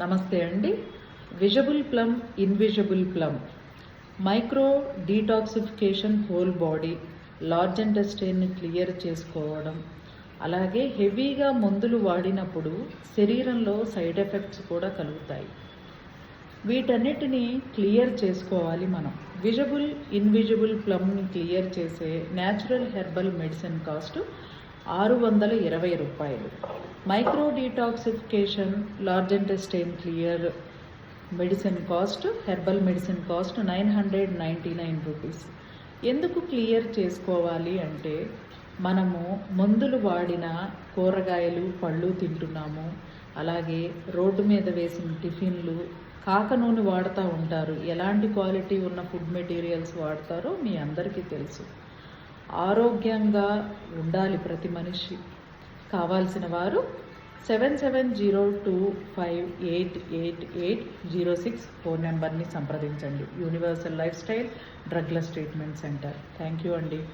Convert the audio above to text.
నమస్తే అండి. Visible plum invisible plum. Micro detoxification whole body large ఇంటెస్టైన్ని clear చేసుకోవడం అలాగే హెవీగా మందులు వాడినప్పుడు శరీరంలో సైడ్ ఎఫెక్ట్స్ కూడా కలుగుతాయి. వీటన్నిటిని క్లియర్ చేసుకోవాలి మనం. విజబుల్ ఇన్విజిబుల్ ప్లమ్ని క్లియర్ చేసే న్యాచురల్ హెర్బల్ మెడిసిన్ కాస్ట్ ఆరు వందల ఇరవై రూపాయలు. Micro detoxification large intestine clear medicine cost herbal medicine cost nine hundred ninety nine rupees. ఎందుకు క్లియర్ చేసుకోవాలి అంటే మనము మందులు వాడిన కూరగాయలు పళ్ళు తింటున్నాము. అలాగే రోడ్డు మీద వేసిన టిఫిన్లు కాక నూనె వాడుతూ ఉంటారు. ఎలాంటి క్వాలిటీ ఉన్న ఫుడ్ మెటీరియల్స్ వాడతారో మీ అందరికీ తెలుసు. ఆరోగ్యంగా ఉండాలి ప్రతి మనిషి. కావాల్సిన వారు seven seven zero two five eight eight eight zero six phone నెంబర్ని సంప్రదించండి. Universal life style drugless treatment centre. Thank you అండి.